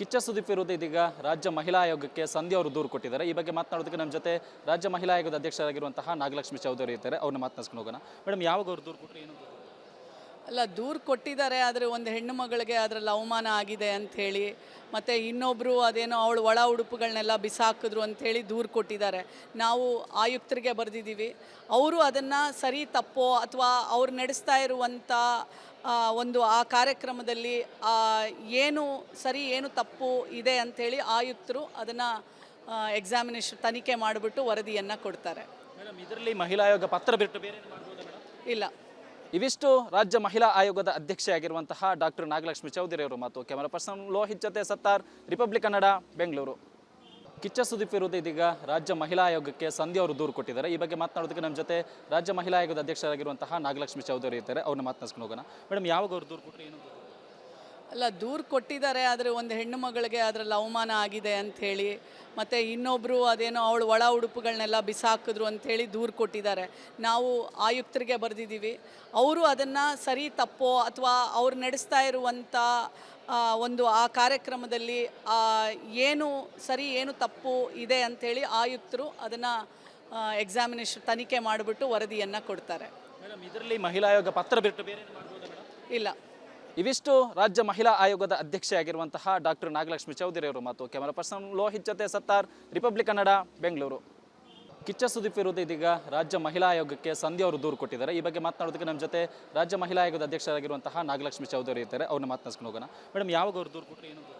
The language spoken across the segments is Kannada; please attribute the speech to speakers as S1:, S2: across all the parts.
S1: ಕಿಚ್ಚ ಸುದೀಪ್ ವಿರುದ್ಧ ಇದೀಗ ರಾಜ್ಯ ಮಹಿಳಾ ಆಯೋಗಕ್ಕೆ ಸಂಧ್ಯಾ ಅವರು ದೂರು ಕೊಟ್ಟಿದ್ದಾರೆ. ಈ ಬಗ್ಗೆ ಮಾತನಾಡೋದಕ್ಕೆ ನಮ್ಮ ಜೊತೆ ರಾಜ್ಯ ಮಹಿಳಾ ಆಯೋಗದ ಅಧ್ಯಕ್ಷರಾಗಿರುವಂತಹ ನಾಗಲಕ್ಷ್ಮಿ ಚೌಧರಿ ಇದ್ದಾರೆ. ಅವ್ರನ್ನ ಮಾತನಾಡ್ಸ್ಕೊಂಡು ಹೋಗೋಣ. ಮೇಡಮ್, ಯಾವಾಗ ಅವ್ರು ದೂರು ಕೊಟ್ಟರೆ ಏನು
S2: ಅಲ್ಲ, ದೂರು ಕೊಟ್ಟಿದ್ದಾರೆ, ಆದರೆ ಒಂದು ಹೆಣ್ಣು ಮಗಳಿಗೆ ಅದರಲ್ಲಿ ಅವಮಾನ ಆಗಿದೆ ಅಂಥೇಳಿ ಮತ್ತು ಇನ್ನೊಬ್ಬರು ಅದೇನೋ ಅವಳು ಒಳ ಉಡುಪುಗಳನ್ನೆಲ್ಲ ಬಿಸಾಕಿದ್ರು ಅಂಥೇಳಿ ದೂರು ಕೊಟ್ಟಿದ್ದಾರೆ. ನಾವು ಆಯುಕ್ತರಿಗೆ ಬರೆದಿದ್ದೀವಿ. ಅವರು ಅದನ್ನು ಸರಿ, ತಪ್ಪೋ, ಅಥವಾ ಅವ್ರು ನಡೆಸ್ತಾ ಇರುವಂಥ ಒಂದು ಆ ಕಾರ್ಯಕ್ರಮದಲ್ಲಿ ಏನು ಸರಿ ಏನು ತಪ್ಪು ಇದೆ ಅಂಥೇಳಿ ಆಯುಕ್ತರು ಅದನ್ನು ಎಕ್ಸಾಮಿನೇಷನ್ ತನಿಖೆ ಮಾಡಿಬಿಟ್ಟು ವರದಿಯನ್ನು ಕೊಡ್ತಾರೆ.
S1: ಮೇಡಮ್ ಇದರಲ್ಲಿ ಮಹಿಳಾ ಆಯೋಗ ಪತ್ರ ಬಿಟ್ಟು ಬೇರೆ
S2: ಇಲ್ಲ.
S1: ಇವಿಷ್ಟು ರಾಜ್ಯ ಮಹಿಳಾ ಆಯೋಗದ ಅಧ್ಯಕ್ಷೆಯಾಗಿರುವಂತಹ ಡಾಕ್ಟರ್ ನಾಗಲಕ್ಷ್ಮಿ ಚೌಧರಿ ಅವರು ಮತ್ತು ಕ್ಯಾಮರಾ ಪರ್ಸನ್ ಲೋಹಿತ್ ಜೊತೆ ಸತ್ತಾರ್ ರಿಪಬ್ಲಿಕ್ ಕನ್ನಡ ಬೆಂಗಳೂರು. ಕಿಚ್ಚ ಸುದೀಪ್ ವಿರುದ್ಧ ಇದೀಗ ರಾಜ್ಯ ಮಹಿಳಾ ಆಯೋಗಕ್ಕೆ ಸಂಧ್ಯಾ ಅವರು ದೂರು ಕೊಟ್ಟಿದ್ದಾರೆ. ಈ ಬಗ್ಗೆ ಮಾತನಾಡೋದಕ್ಕೆ ನಮ್ಮ ಜೊತೆ ರಾಜ್ಯ ಮಹಿಳಾ ಆಯೋಗದ ಅಧ್ಯಕ್ಷರಾಗಿರುವಂತಹ ನಾಗಲಕ್ಷ್ಮಿ ಚೌಧರಿ ಇದ್ದಾರೆ. ಅವ್ರನ್ನ ಮಾತನಾಡ್ಸ್ಕೊಂಡು ಹೋಗೋಣ. ಮೇಡಮ್, ಯಾವಾಗ ಅವ್ರು ದೂರು ಕೊಟ್ಟರೆ ಏನು
S2: ಅಲ್ಲ ದೂರು ಕೊಟ್ಟಿದ್ದಾರೆ ಆದರೆ ಒಂದು ಹೆಣ್ಣು ಮಗಳಿಗೆ ಅದರಲ್ಲಿ ಅವಮಾನ ಆಗಿದೆ ಅಂಥೇಳಿ ಮತ್ತು ಇನ್ನೊಬ್ಬರು ಅದೇನೋ ಅವಳು ಒಳ ಉಡುಪುಗಳನ್ನೆಲ್ಲ ಬಿಸಾಕಿದ್ರು ಅಂಥೇಳಿ ದೂರು ಕೊಟ್ಟಿದ್ದಾರೆ. ನಾವು ಆಯುಕ್ತರಿಗೆ ಬರೆದಿದ್ದೀವಿ. ಅವರು ಅದನ್ನು ಸರಿ ತಪ್ಪೋ ಅಥವಾ ಅವ್ರು ನಡೆಸ್ತಾ ಇರುವಂಥ ಒಂದು ಆ ಕಾರ್ಯಕ್ರಮದಲ್ಲಿ ಏನು ಸರಿ ಏನು ತಪ್ಪು ಇದೆ ಅಂಥೇಳಿ ಆಯುಕ್ತರು ಅದನ್ನು ಎಕ್ಸಾಮಿನೇಷನ್ ತನಿಖೆ ಮಾಡಿಬಿಟ್ಟು ವರದಿಯನ್ನು ಕೊಡ್ತಾರೆ.
S1: ಮೇಡಮ್ ಇದರಲ್ಲಿ ಮಹಿಳಾ ಆಯೋಗ ಪತ್ರ ಬಿಟ್ಟು ಬೇರೆ
S2: ಇಲ್ಲ.
S1: ಇವಿಷ್ಟು ರಾಜ್ಯ ಮಹಿಳಾ ಆಯೋಗದ ಅಧ್ಯಕ್ಷೆಯಾಗಿರುವಂತಹ ಡಾಕ್ಟರ್ ನಾಗಲಕ್ಷ್ಮಿ ಚೌಧರಿ ಅವರು ಮಾತು ಕ್ಯಾಮರಾ ಪರ್ಸನ್ ಲೋಹಿತ್ ಜೊತೆ ಸತ್ತಾರ್, ರಿಪಬ್ಲಿಕ್ ಕನ್ನಡ, ಬೆಂಗಳೂರು. ಕಿಚ್ಚ ಸುದೀಪ್ ವಿರುದ್ಧ ಇದೀಗ ರಾಜ್ಯ ಮಹಿಳಾ ಆಯೋಗಕ್ಕೆ ಸಂಧ್ಯಾ ಅವರು ದೂರು ಕೊಟ್ಟಿದ್ದಾರೆ. ಈ ಬಗ್ಗೆ ಮಾತನಾಡೋದಕ್ಕೆ ನಮ್ಮ ಜೊತೆ ರಾಜ್ಯ ಮಹಿಳಾ ಆಯೋಗದ ಅಧ್ಯಕ್ಷರಾಗಿರುವಂತಹ ನಾಗಲಕ್ಷ್ಮಿ ಚೌಧರಿ ಇದ್ದಾರೆ. ಅವ್ರನ್ನ ಮಾತನಾಡ್ಸ್ಕೊಂಡು ಹೋಗೋಣ. ಮೇಡಮ್, ಯಾವಾಗ ಅವರು ದೂರು ಕೊಟ್ಟರೆ ಏನು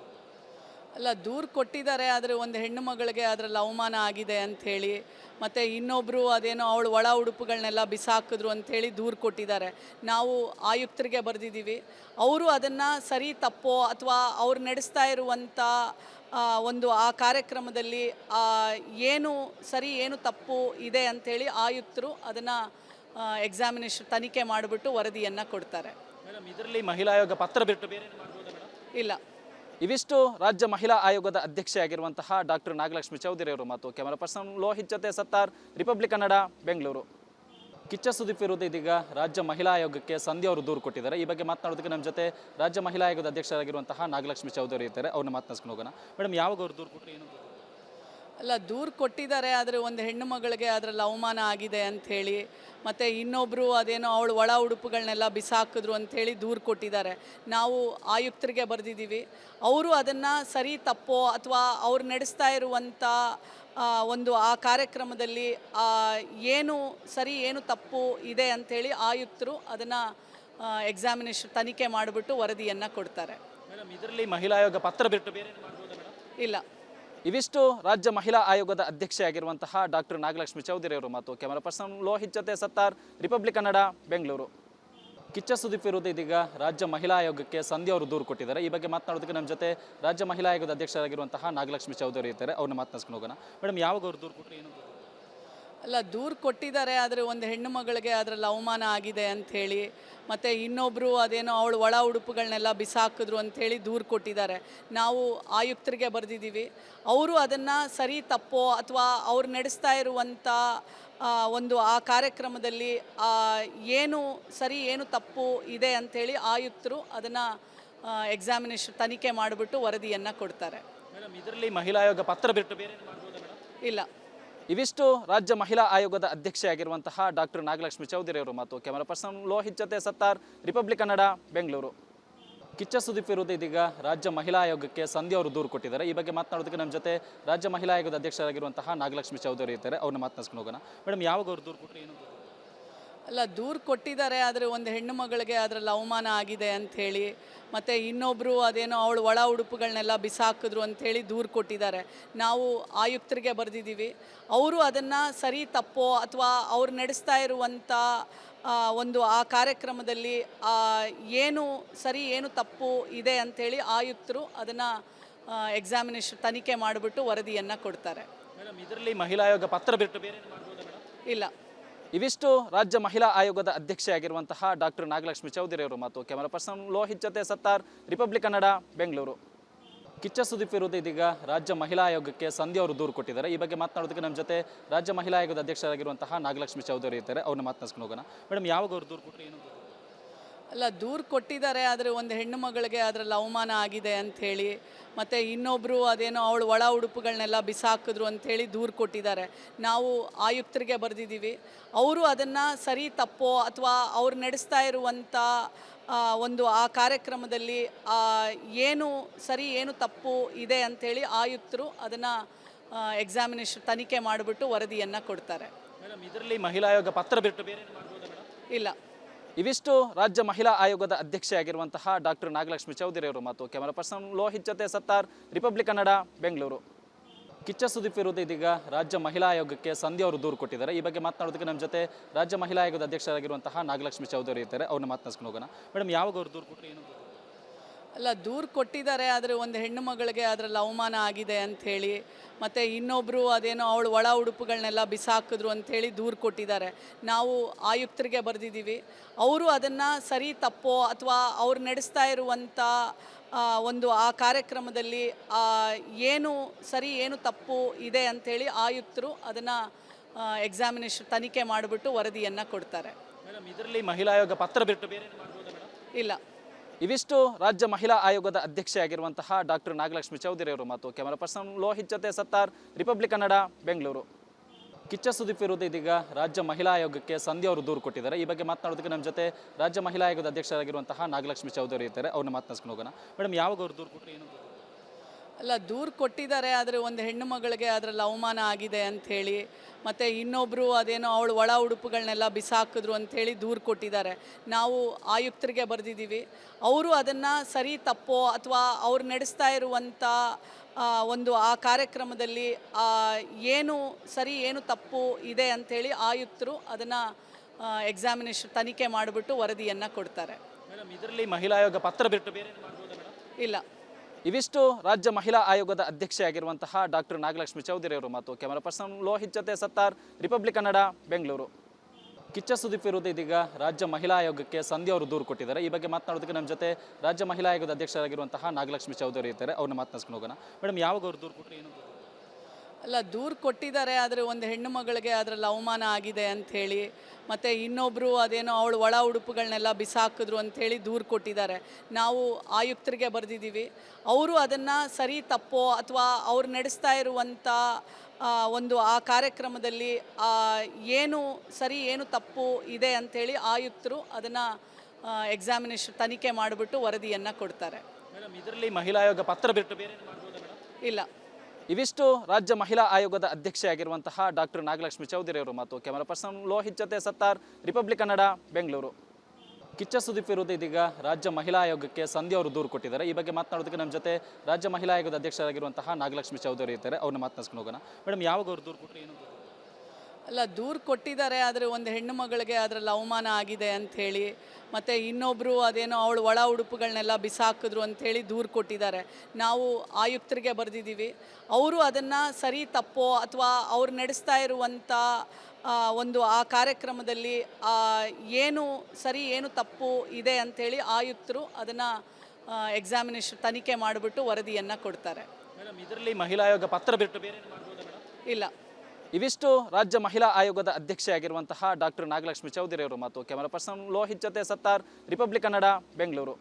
S2: ಅಲ್ಲ ದೂರು ಕೊಟ್ಟಿದ್ದಾರೆ ಆದರೆ ಒಂದು ಹೆಣ್ಣು ಮಗಳಿಗೆ ಅದರಲ್ಲಿ ಅವಮಾನ ಆಗಿದೆ ಅಂಥೇಳಿ ಮತ್ತು ಇನ್ನೊಬ್ಬರು ಅದೇನೋ ಅವಳು ಒಳ ಉಡುಪುಗಳನ್ನೆಲ್ಲ ಬಿಸಾಕಿದ್ರು ಅಂಥೇಳಿ ದೂರು ಕೊಟ್ಟಿದ್ದಾರೆ. ನಾವು ಆಯುಕ್ತರಿಗೆ ಬರೆದಿದ್ದೀವಿ. ಅವರು ಅದನ್ನು ಸರಿ ತಪ್ಪೋ ಅಥವಾ ಅವ್ರು ನಡೆಸ್ತಾ ಇರುವಂಥ ಒಂದು ಆ ಕಾರ್ಯಕ್ರಮದಲ್ಲಿ ಏನು ಸರಿ ಏನು ತಪ್ಪು ಇದೆ ಅಂಥೇಳಿ ಆಯುಕ್ತರು ಅದನ್ನು ಎಕ್ಸಾಮಿನೇಷನ್ ತನಿಖೆ ಮಾಡಿಬಿಟ್ಟು ವರದಿಯನ್ನು ಕೊಡ್ತಾರೆ.
S1: ಮೇಡಮ್ ಇದರಲ್ಲಿ ಮಹಿಳಾ ಆಯೋಗ ಪತ್ರ ಬಿಟ್ಟು ಬೇರೆ
S2: ಇಲ್ಲ.
S1: ಇವಿಷ್ಟು ರಾಜ್ಯ ಮಹಿಳಾ ಆಯೋಗದ ಅಧ್ಯಕ್ಷೆಯಾಗಿರುವಂತಹ ಡಾಕ್ಟರ್ ನಾಗಲಕ್ಷ್ಮಿ ಚೌಧರಿ ಅವರು ಮತ್ತು ಕ್ಯಾಮರಾ ಪರ್ಸನ್ ಲೋಹಿತ್ ಜೊತೆ ಸತ್ತಾರ್, ರಿಪಬ್ಲಿಕ್ ಕನ್ನಡ, ಬೆಂಗಳೂರು. ಕಿಚ್ಚ ಸುದೀಪ್ ವಿರುದ್ಧ ಇದೀಗ ರಾಜ್ಯ ಮಹಿಳಾ ಆಯೋಗಕ್ಕೆ ಸಂಧಿ ಅವರು ದೂರು ಕೊಟ್ಟಿದ್ದಾರೆ. ಈ ಬಗ್ಗೆ ಮಾತನಾಡೋದಕ್ಕೆ ನಮ್ಮ ಜೊತೆ ರಾಜ್ಯ ಮಹಿಳಾ ಆಯೋಗದ ಅಧ್ಯಕ್ಷರಾಗಿರುವಂತಹ ನಾಗಲಕ್ಷ್ಮಿ ಚೌಧರಿ ಇದ್ದಾರೆ. ಅವ್ರನ್ನ ಮಾತನಾಡ್ಸ್ಕೊಂಡು ಹೋಗೋಣ. ಮೇಡಮ್, ಯಾವಾಗ ಅವ್ರು ದೂರು ಕೊಟ್ಟರೆ ಏನು
S2: ಅಲ್ಲ ದೂರು ಕೊಟ್ಟಿದ್ದಾರೆ ಆದರೆ ಒಂದು ಹೆಣ್ಣು ಮಗಳಿಗೆ ಅದರಲ್ಲಿ ಅವಮಾನ ಆಗಿದೆ ಅಂಥೇಳಿ ಮತ್ತು ಇನ್ನೊಬ್ಬರು ಅದೇನೋ ಅವಳು ಒಳ ಉಡುಪುಗಳನ್ನೆಲ್ಲ ಬಿಸಾಕಿದ್ರು ಅಂಥೇಳಿ ದೂರು ಕೊಟ್ಟಿದ್ದಾರೆ. ನಾವು ಆಯುಕ್ತರಿಗೆ ಬರೆದಿದ್ದೀವಿ. ಅವರು ಅದನ್ನು ಸರಿ ತಪ್ಪೋ ಅಥವಾ ಅವ್ರು ನಡೆಸ್ತಾ ಇರುವಂಥ ಒಂದು ಆ ಕಾರ್ಯಕ್ರಮದಲ್ಲಿ ಏನು ಸರಿ ಏನು ತಪ್ಪು ಇದೆ ಅಂಥೇಳಿ ಆಯುಕ್ತರು ಅದನ್ನು ಎಕ್ಸಾಮಿನೇಷನ್ ತನಿಖೆ ಮಾಡಿಬಿಟ್ಟು ವರದಿಯನ್ನು ಕೊಡ್ತಾರೆ.
S1: ಮೇಡಮ್ ಇದರಲ್ಲಿ ಮಹಿಳಾ ಆಯೋಗ ಪತ್ರ ಬಿಟ್ಟು ಬೇರೆ
S2: ಇಲ್ಲ.
S1: ಇವಿಷ್ಟು ರಾಜ್ಯ ಮಹಿಳಾ ಆಯೋಗದ ಅಧ್ಯಕ್ಷೆಯಾಗಿರುವಂತಹ ಡಾಕ್ಟರ್ ನಾಗಲಕ್ಷ್ಮಿ ಚೌಧರಿ ಅವರು ಮತ್ತು ಕ್ಯಾಮರಾ ಪರ್ಸನ್ ಲೋಹಿತ್ ಜೊತೆ ಸತ್ತಾರ್, ರಿಪಬ್ಲಿಕ್ ಕನ್ನಡ, ಬೆಂಗಳೂರು. ಕಿಚ್ಚ ಸುದೀಪ್ ವಿರುದ್ಧ ಇದೀಗ ರಾಜ್ಯ ಮಹಿಳಾ ಆಯೋಗಕ್ಕೆ ಸಂಧ್ಯಾ ಅವರು ದೂರು ಕೊಟ್ಟಿದ್ದಾರೆ. ಈ ಬಗ್ಗೆ ಮಾತನಾಡೋದಕ್ಕೆ ನಮ್ಮ ಜೊತೆ ರಾಜ್ಯ ಮಹಿಳಾ ಆಯೋಗದ ಅಧ್ಯಕ್ಷರಾಗಿರುವಂತಹ ನಾಗಲಕ್ಷ್ಮಿ ಚೌಧರಿ ಇದ್ದಾರೆ. ಅವ್ರನ್ನ ಮಾತನಾಡ್ಸ್ಕೊಂಡು ಹೋಗೋಣ. ಮೇಡಮ್, ಯಾವಾಗ ಅವರು ದೂರು ಕೊಟ್ಟರೆ ಏನು
S2: ಅಲ್ಲ ದೂರು ಕೊಟ್ಟಿದ್ದಾರೆ ಆದರೆ ಒಂದು ಹೆಣ್ಣು ಮಗಳಿಗೆ ಅದರಲ್ಲಿ ಅವಮಾನ ಆಗಿದೆ ಅಂಥೇಳಿ ಮತ್ತು ಇನ್ನೊಬ್ಬರು ಅದೇನೋ ಅವಳು ಒಳ ಉಡುಪುಗಳನ್ನೆಲ್ಲ ಬಿಸಾಕಿದ್ರು ಅಂಥೇಳಿ ದೂರು ಕೊಟ್ಟಿದ್ದಾರೆ. ನಾವು ಆಯುಕ್ತರಿಗೆ ಬರೆದಿದ್ದೀವಿ. ಅವರು ಅದನ್ನು ಸರಿ ತಪ್ಪೋ ಅಥವಾ ಅವ್ರು ನಡೆಸ್ತಾ ಇರುವಂಥ ಒಂದು ಆ ಕಾರ್ಯಕ್ರಮದಲ್ಲಿ ಏನು ಸರಿ ಏನು ತಪ್ಪು ಇದೆ ಅಂಥೇಳಿ ಆಯುಕ್ತರು ಅದನ್ನು ಎಕ್ಸಾಮಿನೇಷನ್ ತನಿಖೆ ಮಾಡಿಬಿಟ್ಟು ವರದಿಯನ್ನು ಕೊಡ್ತಾರೆ.
S1: ಮೇಡಮ್ ಇದರಲ್ಲಿ ಮಹಿಳಾ ಆಯೋಗ ಪತ್ರ ಬಿಟ್ಟು ಬೇರೆ
S2: ಇಲ್ಲ.
S1: ಇವಿಷ್ಟು ರಾಜ್ಯ ಮಹಿಳಾ ಆಯೋಗದ ಅಧ್ಯಕ್ಷೆಯಾಗಿರುವಂತಹ ಡಾಕ್ಟರ್ ನಾಗಲಕ್ಷ್ಮಿ ಚೌಧರಿ ಅವರು ಮಾತು ಕ್ಯಾಮರಾ ಪರ್ಸನ್ ಲೋಹಿತ್ ಜೊತೆ ಸತ್ತಾರ್, ರಿಪಬ್ಲಿಕ್ ಕನ್ನಡ, ಬೆಂಗಳೂರು. ಕಿಚ್ಚ ಸುದೀಪ್ ವಿರುದ್ಧ ಇದೀಗ ರಾಜ್ಯ ಮಹಿಳಾ ಆಯೋಗಕ್ಕೆ ಸಂಧಿ ಅವರು ದೂರು ಕೊಟ್ಟಿದ್ದಾರೆ. ಈ ಬಗ್ಗೆ ಮಾತನಾಡೋದಕ್ಕೆ ನಮ್ಮ ಜೊತೆ ರಾಜ್ಯ ಮಹಿಳಾ ಆಯೋಗದ ಅಧ್ಯಕ್ಷರಾಗಿರುವಂತಹ ನಾಗಲಕ್ಷ್ಮಿ ಚೌಧರಿ ಇದ್ದಾರೆ. ಅವ್ರನ್ನ ಮಾತನಾಡ್ಸ್ಕೊಂಡು ಹೋಗೋಣ. ಮೇಡಮ್, ಯಾವಾಗ ಅವರು ದೂರು ಕೊಟ್ಟರೆ ಏನು
S2: ಅಲ್ಲ ದೂರು ಕೊಟ್ಟಿದ್ದಾರೆ ಆದರೆ ಒಂದು ಹೆಣ್ಣು ಮಗಳಿಗೆ ಅದರಲ್ಲಿ ಅವಮಾನ ಆಗಿದೆ ಅಂಥೇಳಿ ಮತ್ತು ಇನ್ನೊಬ್ಬರು ಅದೇನೋ ಅವಳು ಒಳ ಉಡುಪುಗಳನ್ನೆಲ್ಲ ಬಿಸಾಕಿದ್ರು ಅಂಥೇಳಿ ದೂರು ಕೊಟ್ಟಿದ್ದಾರೆ. ನಾವು ಆಯುಕ್ತರಿಗೆ ಬರೆದಿದ್ದೀವಿ. ಅವರು ಅದನ್ನು ಸರಿ ತಪ್ಪೋ ಅಥವಾ ಅವ್ರು ನಡೆಸ್ತಾ ಇರುವಂಥ ಒಂದು ಆ ಕಾರ್ಯಕ್ರಮದಲ್ಲಿ ಏನು ಸರಿ ಏನು ತಪ್ಪು ಇದೆ ಅಂಥೇಳಿ ಆಯುಕ್ತರು ಅದನ್ನು ಎಕ್ಸಾಮಿನೇಷನ್ ತನಿಖೆ ಮಾಡಿಬಿಟ್ಟು ವರದಿಯನ್ನು ಕೊಡ್ತಾರೆ.
S1: ಮೇಡಮ್ ಇದರಲ್ಲಿ ಮಹಿಳಾ ಆಯೋಗ ಪತ್ರ ಬಿಟ್ಟು ಬೇರೆ
S2: ಇಲ್ಲ.
S1: ಇವಿಷ್ಟು ರಾಜ್ಯ ಮಹಿಳಾ ಆಯೋಗದ ಅಧ್ಯಕ್ಷೆಯಾಗಿರುವಂತಹ ಡಾಕ್ಟರ್ ನಾಗಲಕ್ಷ್ಮಿ ಚೌಧರಿ ಅವರು ಮತ್ತು ಕ್ಯಾಮರಾ ಪರ್ಸನ್ ಲೋಹಿತ್ ಜೊತೆ ಸತ್ತಾರ್, ರಿಪಬ್ಲಿಕ್ ಕನ್ನಡ, ಬೆಂಗಳೂರು. ಕಿಚ್ಚ ಸುದೀಪ್ ವಿರುದ್ಧ ಇದೀಗ ರಾಜ್ಯ ಮಹಿಳಾ ಆಯೋಗಕ್ಕೆ ಸಂಧ್ಯಾ ಅವರು ದೂರು ಕೊಟ್ಟಿದ್ದಾರೆ. ಈ ಬಗ್ಗೆ ಮಾತನಾಡೋದಕ್ಕೆ ನಮ್ಮ ಜೊತೆ ರಾಜ್ಯ ಮಹಿಳಾ ಆಯೋಗದ ಅಧ್ಯಕ್ಷರಾಗಿರುವಂತಹ ನಾಗಲಕ್ಷ್ಮಿ ಚೌಧರಿ ಇದ್ದಾರೆ. ಅವ್ರನ್ನ ಮಾತನಾಡ್ಸ್ಕೊಂಡು ಹೋಗೋಣ. ಮೇಡಮ್, ಯಾವಾಗ ಅವ್ರು ದೂರು ಕೊಟ್ಟರೆ ಏನು
S2: ಅಲ್ಲ ದೂರು ಕೊಟ್ಟಿದ್ದಾರೆ ಆದರೆ ಒಂದು ಹೆಣ್ಣು ಮಗಳಿಗೆ ಅದರಲ್ಲಿ ಅವಮಾನ ಆಗಿದೆ ಅಂಥೇಳಿ ಮತ್ತು ಇನ್ನೊಬ್ಬರು ಅದೇನೋ ಅವಳು ಒಳ ಉಡುಪುಗಳನ್ನೆಲ್ಲ ಬಿಸಾಕಿದ್ರು ಅಂಥೇಳಿ ದೂರು ಕೊಟ್ಟಿದ್ದಾರೆ. ನಾವು ಆಯುಕ್ತರಿಗೆ ಬರೆದಿದ್ದೀವಿ. ಅವರು ಅದನ್ನು ಸರಿ ತಪ್ಪೋ ಅಥವಾ ಅವ್ರು ನಡೆಸ್ತಾ ಇರುವಂಥ ಒಂದು ಆ ಕಾರ್ಯಕ್ರಮದಲ್ಲಿ ಏನು ಸರಿ ಏನು ತಪ್ಪು ಇದೆ ಅಂಥೇಳಿ ಆಯುಕ್ತರು ಅದನ್ನು ಎಕ್ಸಾಮಿನೇಷನ್ ತನಿಖೆ ಮಾಡಿಬಿಟ್ಟು ವರದಿಯನ್ನು ಕೊಡ್ತಾರೆ.
S1: ಮೇಡಮ್ ಇದರಲ್ಲಿ ಮಹಿಳಾ ಆಯೋಗ ಪತ್ರ ಬಿಟ್ಟು ಬೇರೆ
S2: ಇಲ್ಲ.
S1: ಇವಿಷ್ಟು ರಾಜ್ಯ ಮಹಿಳಾ ಆಯೋಗದ ಅಧ್ಯಕ್ಷೆಯಾಗಿರುವಂತಹ ಡಾಕ್ಟರ್ ನಾಗಲಕ್ಷ್ಮಿ ಚೌಧರಿ ಅವರು ಮತ್ತು ಕ್ಯಾಮರಾ ಪರ್ಸನ್ ಲೋಹಿತ್ ಜೊತೆ ಸತ್ತಾರ್, ರಿಪಬ್ಲಿಕ್ ಕನ್ನಡ, ಬೆಂಗಳೂರು. ಕಿಚ್ಚ ಸುದೀಪ್ ವಿರುದ್ಧ ಇದೀಗ ರಾಜ್ಯ ಮಹಿಳಾ ಆಯೋಗಕ್ಕೆ ಸಂಧ್ಯಾ ಅವರು ದೂರು ಕೊಟ್ಟಿದ್ದಾರೆ. ಈ ಬಗ್ಗೆ ಮಾತನಾಡೋದಕ್ಕೆ ನಮ್ಮ ಜೊತೆ ರಾಜ್ಯ ಮಹಿಳಾ ಆಯೋಗದ ಅಧ್ಯಕ್ಷರಾಗಿರುವಂತಹ ನಾಗಲಕ್ಷ್ಮಿ ಚೌಧರಿ ಇರ್ತಾರೆ ಅವ್ರನ್ನ ಮಾತನಾಡ್ಸ್ಕೊಂಡು ಹೋಗೋಣ. ಮೇಡಮ್, ಯಾವಾಗ ಅವ್ರು ದೂರು ಕೊಟ್ಟರೆ ಏನು
S2: ಅಲ್ಲ ದೂರು ಕೊಟ್ಟಿದ್ದಾರೆ ಆದರೆ ಒಂದು ಹೆಣ್ಣು ಮಗಳಿಗೆ ಅದರಲ್ಲಿ ಅವಮಾನ ಆಗಿದೆ ಅಂಥೇಳಿ ಮತ್ತು ಇನ್ನೊಬ್ಬರು ಅದೇನೋ ಅವಳು ಒಳ ಉಡುಪುಗಳನ್ನೆಲ್ಲ ಬಿಸಾಕಿದ್ರು ಅಂಥೇಳಿ ದೂರು ಕೊಟ್ಟಿದ್ದಾರೆ. ನಾವು ಆಯುಕ್ತರಿಗೆ ಬರೆದಿದ್ದೀವಿ. ಅವರು ಅದನ್ನು ಸರಿ ತಪ್ಪೋ ಅಥವಾ ಅವ್ರು ನಡೆಸ್ತಾ ಇರುವಂಥ ಒಂದು ಆ ಕಾರ್ಯಕ್ರಮದಲ್ಲಿ ಏನು ಸರಿ ಏನು ತಪ್ಪು ಇದೆ ಅಂಥೇಳಿ ಆಯುಕ್ತರು ಅದನ್ನು ಎಕ್ಸಾಮಿನೇಷನ್ ತನಿಖೆ ಮಾಡಿಬಿಟ್ಟು ವರದಿಯನ್ನು ಕೊಡ್ತಾರೆ.
S1: ಮೇಡಮ್ ಇದರಲ್ಲಿ ಮಹಿಳಾ ಆಯೋಗ ಪತ್ರ ಬಿಟ್ಟು ಬೇರೆ
S2: ಇಲ್ಲ.
S1: ಇವಿಷ್ಟು ರಾಜ್ಯ ಮಹಿಳಾ ಆಯೋಗದ ಅಧ್ಯಕ್ಷೆಯಾಗಿರುವಂತಹ ಡಾಕ್ಟರ್ ನಾಗಲಕ್ಷ್ಮಿ ಚೌಧರಿ ಅವರು ಮತ್ತು ಕ್ಯಾಮರಾ ಪರ್ಸನ್ ಲೋಹಿತ್ ಜೊತೆ ಸತ್ತಾರ್, ರಿಪಬ್ಲಿಕ್ ಕನ್ನಡ, ಬೆಂಗಳೂರು. ಕಿಚ್ಚ ಸುದೀಪ್ ವಿರುದ್ಧ ಇದೀಗ ರಾಜ್ಯ ಮಹಿಳಾ ಆಯೋಗಕ್ಕೆ ಸಂಧಿ ಅವರು ದೂರು ಕೊಟ್ಟಿದ್ದಾರೆ. ಈ ಬಗ್ಗೆ ಮಾತನಾಡೋದಕ್ಕೆ ನಮ್ಮ ಜೊತೆ ರಾಜ್ಯ ಮಹಿಳಾ ಆಯೋಗದ ಅಧ್ಯಕ್ಷರಾಗಿರುವಂತಹ ನಾಗಲಕ್ಷ್ಮಿ ಚೌಧರಿ ಇರ್ತಾರೆ ಅವ್ರನ್ನ ಮಾತನಾಡ್ಸ್ಕೊಂಡು ಹೋಗೋಣ. ಮೇಡಮ್, ಯಾವಾಗ ಅವ್ರು ದೂರು ಕೊಟ್ಟರೆ ಏನು
S2: ಅಲ್ಲ ದೂರು ಕೊಟ್ಟಿದ್ದಾರೆ ಆದರೆ ಒಂದು ಹೆಣ್ಣು ಮಗಳಿಗೆ ಅದರಲ್ಲಿ ಅವಮಾನ ಆಗಿದೆ ಅಂಥೇಳಿ ಮತ್ತು ಇನ್ನೊಬ್ಬರು ಅದೇನೋ ಅವಳು ಒಳ ಉಡುಪುಗಳನ್ನೆಲ್ಲ ಬಿಸಾಕಿದ್ರು ಅಂಥೇಳಿ ದೂರು ಕೊಟ್ಟಿದ್ದಾರೆ. ನಾವು ಆಯುಕ್ತರಿಗೆ ಬರೆದಿದ್ದೀವಿ. ಅವರು ಅದನ್ನು ಸರಿ ತಪ್ಪೋ ಅಥವಾ ಅವ್ರು ನಡೆಸ್ತಾ ಇರುವಂಥ ಒಂದು ಆ ಕಾರ್ಯಕ್ರಮದಲ್ಲಿ ಏನು ಸರಿ ಏನು ತಪ್ಪು ಇದೆ ಅಂಥೇಳಿ ಆಯುಕ್ತರು ಅದನ್ನು ಎಕ್ಸಾಮಿನೇಷನ್ ತನಿಖೆ ಮಾಡಿಬಿಟ್ಟು ವರದಿಯನ್ನು ಕೊಡ್ತಾರೆ.
S1: ಮೇಡಮ್ ಇದರಲ್ಲಿ ಮಹಿಳಾ ಆಯೋಗ ಪತ್ರ ಬಿಟ್ಟು ಬೇರೆ
S2: ಇಲ್ಲ.
S1: ಇವಿಷ್ಟು ರಾಜ್ಯ ಮಹಿಳಾ ಆಯೋಗದ ಅಧ್ಯಕ್ಷೆಯಾಗಿರುವಂತಹ ಡಾಕ್ಟರ್ ನಾಗಲಕ್ಷ್ಮಿ ಚೌಧರಿ ಅವರು ಮತ್ತು ಕ್ಯಾಮರಾ ಪರ್ಸನ್ ಲೋಹಿತ್ ಜೊತೆ ಸತ್ತಾರ್, ರಿಪಬ್ಲಿಕ್ ಕನ್ನಡ, ಬೆಂಗಳೂರು. ಕಿಚ್ಚ ಸುದೀಪ್ ವಿರುದ್ಧ ಇದೀಗ ರಾಜ್ಯ ಮಹಿಳಾ ಆಯೋಗಕ್ಕೆ ಸಂಧ್ಯಾ ಅವರು ದೂರು ಕೊಟ್ಟಿದ್ದಾರೆ. ಈ ಬಗ್ಗೆ ಮಾತನಾಡೋದಕ್ಕೆ ನಮ್ಮ ಜೊತೆ ರಾಜ್ಯ ಮಹಿಳಾ ಆಯೋಗದ ಅಧ್ಯಕ್ಷರಾಗಿರುವಂತಹ ನಾಗಲಕ್ಷ್ಮಿ ಚೌಧರಿ ಇರ್ತಾರೆ ಅವ್ರನ್ನ ಮಾತನಾಡ್ಸ್ಕೊಂಡು ಹೋಗೋಣ. ಮೇಡಮ್, ಯಾವಾಗ ಅವ್ರು ದೂರು ಕೊಟ್ಟರೆ ಏನು
S2: ಅಲ್ಲ ದೂರು ಕೊಟ್ಟಿದ್ದಾರೆ ಆದರೆ ಒಂದು ಹೆಣ್ಣು ಮಗಳಿಗೆ ಅದರಲ್ಲಿ ಅವಮಾನ ಆಗಿದೆ ಅಂಥೇಳಿ ಮತ್ತು ಇನ್ನೊಬ್ಬರು ಅದೇನೋ ಅವಳು ಒಳ ಉಡುಪುಗಳನ್ನೆಲ್ಲ ಬಿಸಾಕಿದ್ರು ಅಂಥೇಳಿ ದೂರು ಕೊಟ್ಟಿದ್ದಾರೆ. ನಾವು ಆಯುಕ್ತರಿಗೆ ಬರೆದಿದ್ದೀವಿ. ಅವರು ಅದನ್ನು ಸರಿ ತಪ್ಪೋ ಅಥವಾ ಅವ್ರು ನಡೆಸ್ತಾ ಇರುವಂಥ ಒಂದು ಆ ಕಾರ್ಯಕ್ರಮದಲ್ಲಿ ಏನು ಸರಿ ಏನು ತಪ್ಪು ಇದೆ ಅಂಥೇಳಿ ಆಯುಕ್ತರು ಅದನ್ನು ಎಕ್ಸಾಮಿನೇಷನ್ ತನಿಖೆ ಮಾಡಿಬಿಟ್ಟು ವರದಿಯನ್ನು ಕೊಡ್ತಾರೆ.
S1: ಮೇಡಮ್ ಇದರಲ್ಲಿ ಮಹಿಳಾ ಆಯೋಗ ಪತ್ರ ಬಿಟ್ಟು ಬೇರೆ
S2: ಇಲ್ಲ.
S1: ಇವಿಷ್ಟು ರಾಜ್ಯ ಮಹಿಳಾ ಆಯೋಗದ ಅಧ್ಯಕ್ಷೆಯಾಗಿರುವಂತಹ ಡಾಕ್ಟರ್ ನಾಗಲಕ್ಷ್ಮಿ ಚೌಧರಿ ಅವರು ಮತ್ತು ಕ್ಯಾಮರಾ ಪರ್ಸನ್ ಲೋಹಿತ್ ಜೊತೆ ಸತ್ತಾರ್, ರಿಪಬ್ಲಿಕ್ ಕನ್ನಡ, ಬೆಂಗಳೂರು. ಕಿಚ್ಚ ಸುದೀಪ್ ವಿರುದ್ಧ ಇದೀಗ ರಾಜ್ಯ ಮಹಿಳಾ ಆಯೋಗಕ್ಕೆ ಸಂಧ್ಯಾ ಅವರು ದೂರು ಕೊಟ್ಟಿದ್ದಾರೆ. ಈ ಬಗ್ಗೆ ಮಾತನಾಡೋದಕ್ಕೆ ನಮ್ಮ ಜೊತೆ ರಾಜ್ಯ ಮಹಿಳಾ ಆಯೋಗದ ಅಧ್ಯಕ್ಷರಾಗಿರುವಂತಹ ನಾಗಲಕ್ಷ್ಮಿ ಚೌಧರಿ ಇದ್ದಾರೆ. ಅವ್ರನ್ನ ಮಾತನಾಡ್ಸ್ಕೊಂಡು ಹೋಗೋಣ. ಮೇಡಮ್ ಯಾವಾಗ ಅವರು ದೂರು ಕೊಟ್ಟರೆ ಏನು
S2: ಅಲ್ಲ ದೂರು ಕೊಟ್ಟಿದ್ದಾರೆ ಆದರೆ ಒಂದು ಹೆಣ್ಣು ಮಗಳಿಗೆ ಅದರಲ್ಲಿ ಅವಮಾನ ಆಗಿದೆ ಅಂಥೇಳಿ ಮತ್ತು ಇನ್ನೊಬ್ಬರು ಅದೇನೋ ಅವಳು ಒಳ ಉಡುಪುಗಳನ್ನೆಲ್ಲ ಬಿಸಾಕಿದ್ರು ಅಂಥೇಳಿ ದೂರು ಕೊಟ್ಟಿದ್ದಾರೆ. ನಾವು ಆಯುಕ್ತರಿಗೆ ಬರೆದಿದ್ದೀವಿ. ಅವರು ಅದನ್ನು ಸರಿ ತಪ್ಪೋ ಅಥವಾ ಅವ್ರು ನಡೆಸ್ತಾ ಇರುವಂಥ ಒಂದು ಆ ಕಾರ್ಯಕ್ರಮದಲ್ಲಿ ಏನು ಸರಿ ಏನು ತಪ್ಪು ಇದೆ ಅಂಥೇಳಿ ಆಯುಕ್ತರು ಅದನ್ನು ಎಕ್ಸಾಮಿನೇಷನ್ ತನಿಖೆ ಮಾಡಿಬಿಟ್ಟು ವರದಿಯನ್ನು ಕೊಡ್ತಾರೆ.
S1: ಮೇಡಮ್ ಇದರಲ್ಲಿ ಮಹಿಳಾ ಆಯೋಗ ಪತ್ರ ಬಿಟ್ಟು ಬೇರೆ
S2: ಇಲ್ಲ.
S1: ಇವಿಷ್ಟು ರಾಜ್ಯ ಮಹಿಳಾ ಆಯೋಗದ ಅಧ್ಯಕ್ಷೆಯಾಗಿರುವಂತಹ ಡಾಕ್ಟರ್ ನಾಗಲಕ್ಷ್ಮಿ ಚೌಧರಿ ಅವರು ಮತ್ತು ಕ್ಯಾಮರಾ ಪರ್ಸನ್ ಲೋಹಿತ್ ಜೊತೆ ಸತ್ತಾರ್, ರಿಪಬ್ಲಿಕ್ ಕನ್ನಡ, ಬೆಂಗಳೂರು.